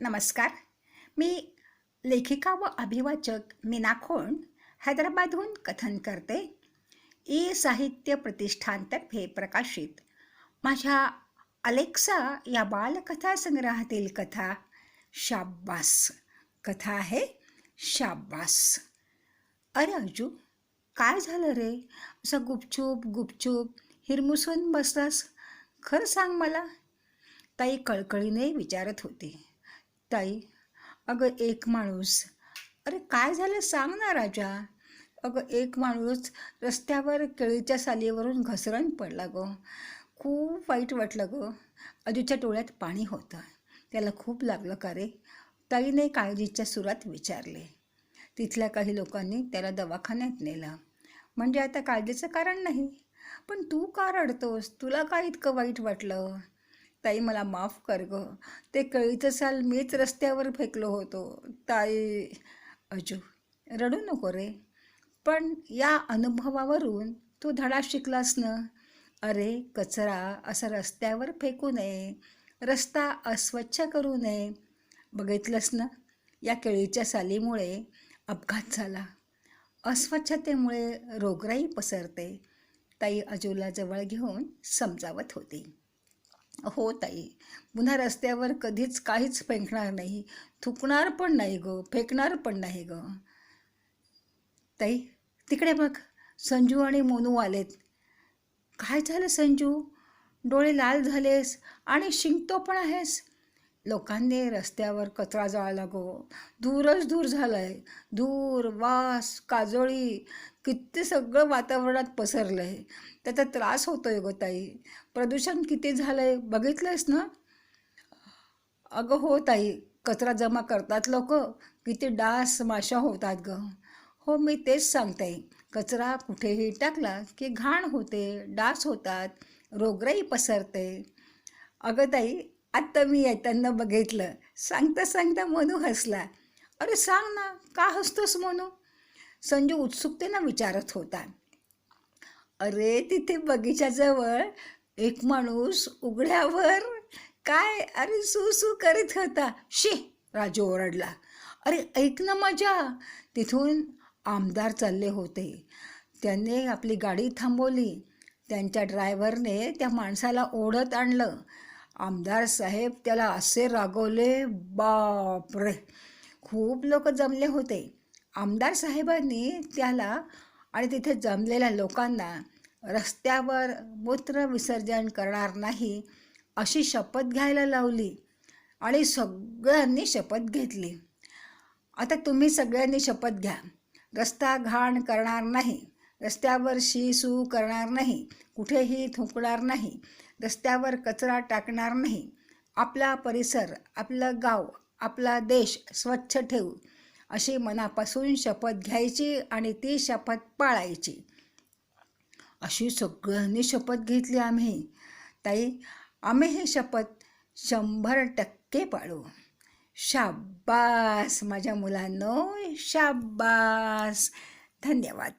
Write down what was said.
नमस्कार. मी लेखिका व अभिवाचक मीना खोंड हैदराबादहून कथन करते. ई साहित्य प्रतिष्ठानतर्फे प्रकाशित. माझ्या अलेक्सा या बालकथा संग्रहातील कथा शाब्बास. कथा आहे शाब्बास. अरे अजू काय झालं रे? असं गुपचूप गुपचूप हिरमुसून बसलास? खरं सांग मला. ताई कळकळीने विचारत होती. ताई अगं एक माणूस. अरे काय झालं सांग ना राजा. अगं एक माणूस रस्त्यावर केळीच्या सालीवरून घसरण पडला गं. खूप वाईट वाटलं गं. अजूच्या डोळ्यात पाणी होतं. त्याला खूप लागलं का रे? ताईने काळजीच्या सुरात विचारले. तिथल्या काही लोकांनी त्याला दवाखान्यात नेलं. म्हणजे आता काळजीचं कारण नाही. पण तू का रडतोस? तुला का इतकं वाईट वाटलं? ताई मला माफ कर गं. ते कळीचं साल मीच रस्त्यावर फेकलो होतो. ताई अजू रडू नको रे. पण या अनुभवावरून तू धडा शिकलास ना? अरे कचरा असा रस्त्यावर फेकू नये. रस्ता अस्वच्छ करू नये. बघितलंस ना? या केळीच्या सालीमुळे अपघात झाला. अस्वच्छतेमुळे रोगराई पसरते. ताई अजूला जवळ घेऊन समजावत होती. हो ताई पुन्हा रस्त्यावर कधीच काहीच फेकणार नाही. थुकणार पण नाही ग फेकणार पण नाही ग. ताई तिकडे बघ संजू आणि मोनू आलेत. काय झालं संजू? डोळे लाल झालेस आणि शिंकतो पण आहेस. लोकांनी रस्त्यावर कचरा जाळला गो दूरच दूर झालं आहे धूर वास काजोळी किती सगळं वातावरणात पसरलं आहे त्याचा त्रास होतो आहे गो ताई. प्रदूषण किती झालं आहे बघितलंयस ना? अगं हो ताई कचरा जमा करतात लोक. किती डास माशा होतात ग. हो मी तेच सांगते. कचरा कुठेही टाकला की घाण होते डास होतात रोगराई पसरते. अगं ताई आत्ता मी येताना बघितलं. सांगता सांगता मनू हसला. अरे सांग ना का हसतोस मनू? संजू उत्सुकतेनं विचारत होता. अरे तिथे बगीच्याजवळ एक माणूस उघड्यावर काय अरे सू सू करीत होता. शी! राजू ओरडला. अरे ऐक ना माझ्या. तिथून आमदार चालले होते. त्याने आपली गाडी थांबवली. त्यांच्या ड्रायव्हरने त्या माणसाला ओढत आणलं. आमदार साहेब त्याला असे रागवले बापरे खूप लोक जमले होते. आमदार साहेबांनी त्याला आणि तिथे जमलेल्या लोकांना रस्त्यावर मूत्र विसर्जन करणार नाही अशी शपथ घ्यायला लावली आणि सगळ्यांनी शपथ घेतली. आता तुम्ही सगळ्यांनी शपथ घ्या. रस्ता घाण करणार नाही. रस्त्यावर शी सू करणार नाही कुठेही थुंकणार नाही रस्त्यावर कचरा टाकणार नाही. आपला परिसर आपलं गाव आपला देश स्वच्छ ठेवू अशी मनापासून शपथ घ्यायची आणि ती शपथ पाळायची. अशी सगळ्यांनी शपथ घेतली आम्ही. ताई आम्ही ही शपथ शंभर टक्के पाळू. शाब्बास माझ्या मुलांनो शाब्बास. धन्यवाद.